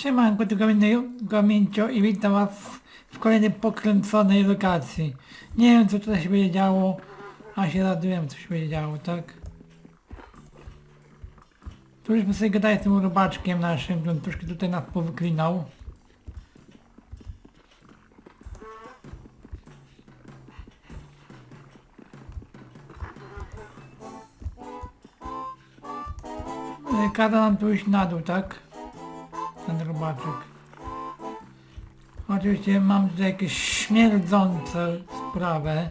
Siemanko, tu Gamięcio i witam was w kolejnej pokręconej lokacji. Nie wiem co tutaj się będzie działo, a się raduję co się będzie działo, tak? Tu żeśmy sobie gadali z tym robaczkiem naszym, który troszkę tutaj nas powyklinał. E, Kaza nam tu iść na dół, tak? Oczywiście mam tutaj jakieś śmierdzące sprawę.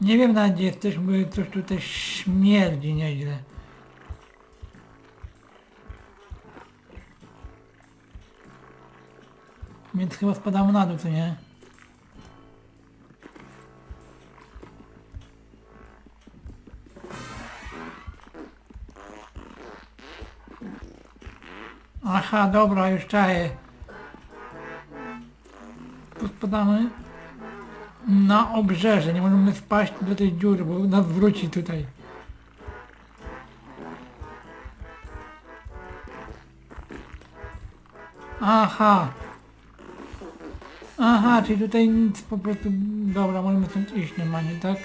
Nie wiem nawet gdzie jesteśmy, coś tutaj śmierdzi nieźle. Więc chyba spadamy na dół, co nie? Aha, dobra, już czaję. Tu spadamy na obrzeże, nie możemy spaść do tej dziury, bo nas wróci tutaj. Aha. Aha, czyli tutaj nic po prostu... Dobra, możemy stąd iść normalnie, tak?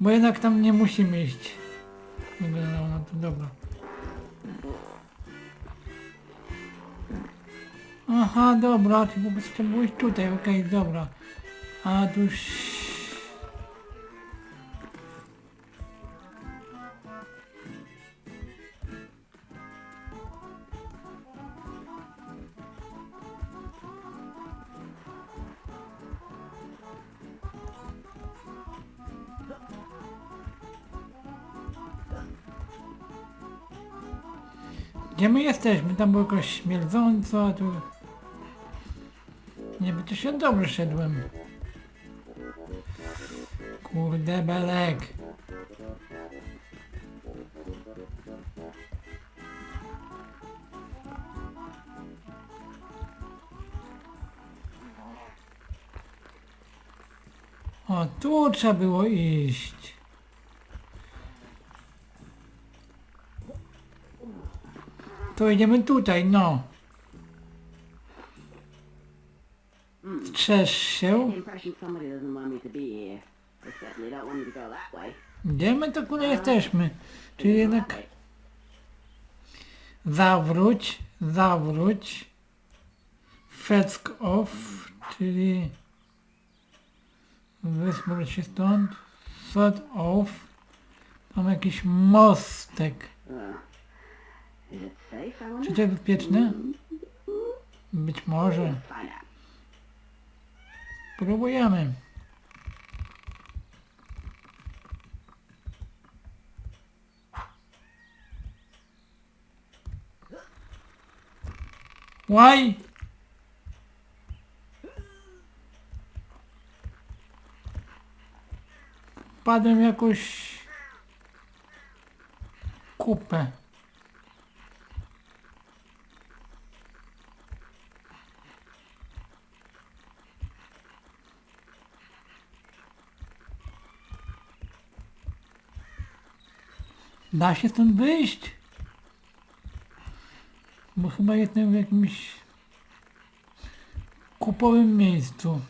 Bo jednak tam nie musimy iść. Wyglądało na to, dobra. Aha, dobra, ty po prostu byłeś tutaj, okej, dobra. A tu. Gdzie my jesteśmy? Tam było jakoś śmierdząco, a tu... Bo to się dobrze szedłem. Kurde belek. O, tu trzeba było iść. To idziemy tutaj, no. That way. Gdzie my to kurde jesteśmy? Czyli jednak zawróć, zawróć, feck off, czyli wysmróć się stąd, sod off, mam jakiś mostek. Uh? Czy to jest bezpieczne? Być może. Próbujemy. Łaj! Padłem w jakąś kupę. Da się stąd wyjść? Bo chyba jestem w jakimś kupowym miejscu.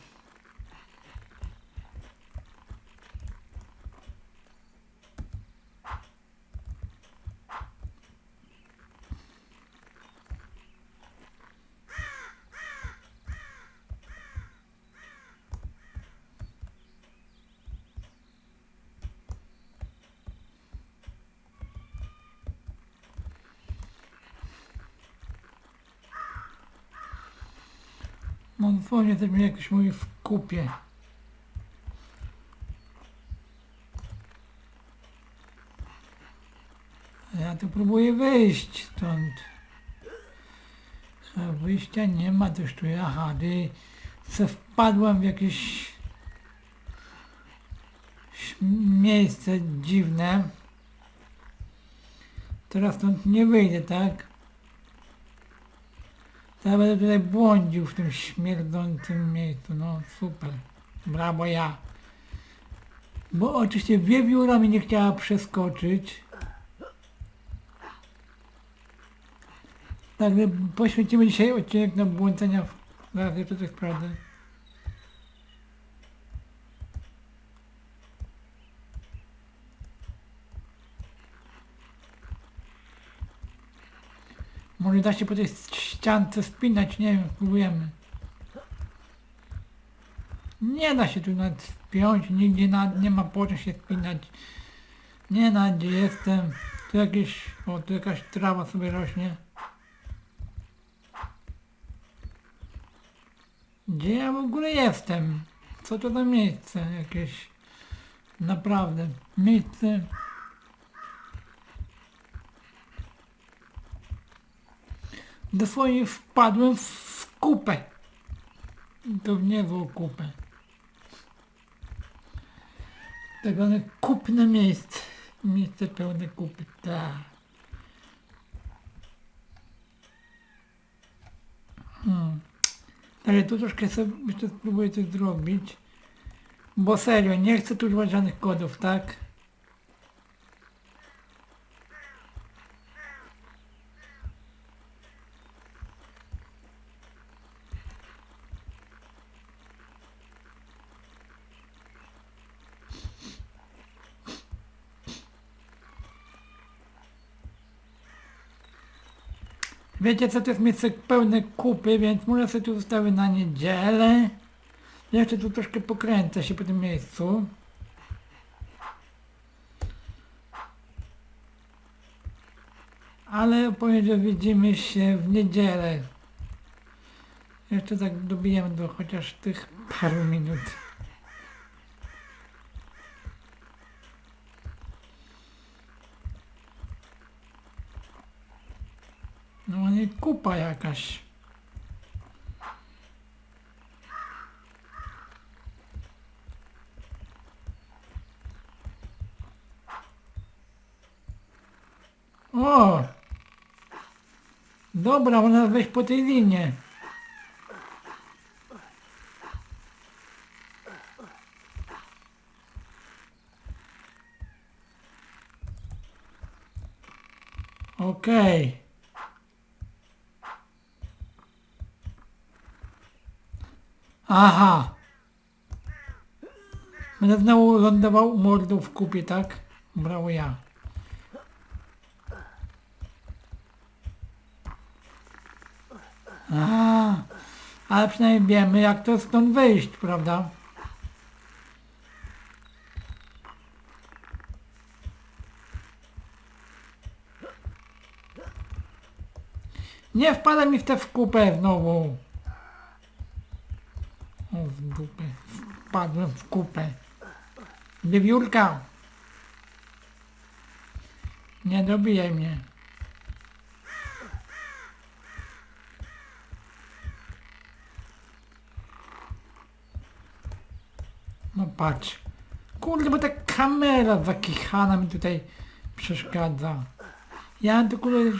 Dosłownie też mnie jakoś mówi w kupie. Ja tu próbuję wyjść stąd. A wyjścia nie ma, też tu aha, ty se wpadłem w jakieś miejsce dziwne. Teraz stąd nie wyjdę, tak? Ja będę tutaj błądził w tym śmierdzącym miejscu, no super. Brawo ja. Bo oczywiście wiewióra mi nie chciała przeskoczyć. Także poświęcimy dzisiaj odcinek na błądzenia. Zaraz jeszcze coś sprawdzę. Może da się po tej ściance spinać, nie wiem, spróbujemy. Nie da się tu nawet spiąć, nigdzie na, nie ma po czym się spinać. Nie na gdzie jestem. Tu jakieś, o tu jakaś trawa sobie rośnie. Gdzie ja w ogóle jestem? Co to za miejsce jakieś? Naprawdę. Miejsce. Dosłownie wpadłem w kupę. To w niezłą kupę. Tak zwane kupne miejsce. Miejsce pełne kupy. Tak. Hmm. Ale tu troszkę sobie jeszcze spróbuję coś zrobić. Bo serio, nie chcę tu używać żadnych kodów, tak? Wiecie co, to jest miejsce pełne kupy, więc może sobie tu zostawię na niedzielę. Jeszcze tu troszkę pokręcę się po tym miejscu. Ale powiem, że widzimy się w niedzielę. Jeszcze tak dobijemy do chociaż tych paru minut. No nie kupa jakaś. O! Dobra, można wejść po tej linie. Okej. Aha. Będę znowu lądował mordą w kupie, tak? Brało ja. A, ale przynajmniej wiemy jak to stąd wyjść, prawda? Nie wpada mi w tę w kupę znowu. O, w dupę. Wpadłem w kupę. Wiewiórka. Nie dobijaj mnie. No patrz. Kurde, bo ta kamera zakichana mi tutaj przeszkadza. Ja to kurde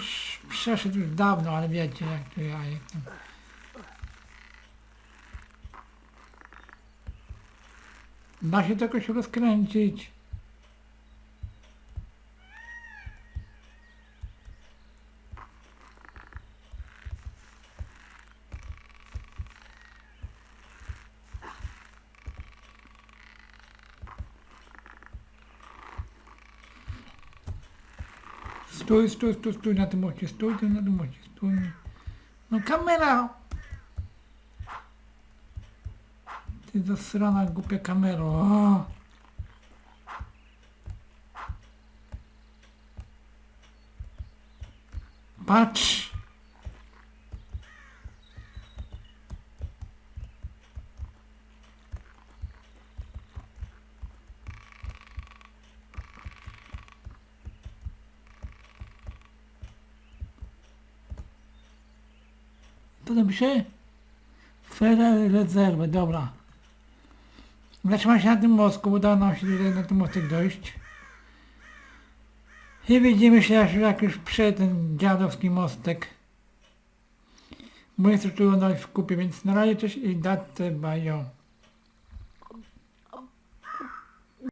przeszedł już dawno, ale wiecie jak to ja jestem. Da się to jakoś rozkręcić. Stój, stój, stój, stój na tym moście, stój na tym moście, stój. No kamera! Ty zasrana głupia kamero. O! Patrz! To napiszę? Sferę rezerwy, dobra. Zatrzymaj się na tym mostku, udało nam się tutaj na ten mostek dojść. I widzimy się aż jak już przed ten dziadowski mostek. Bo jest tu w kupie, więc na razie coś i datę bajo.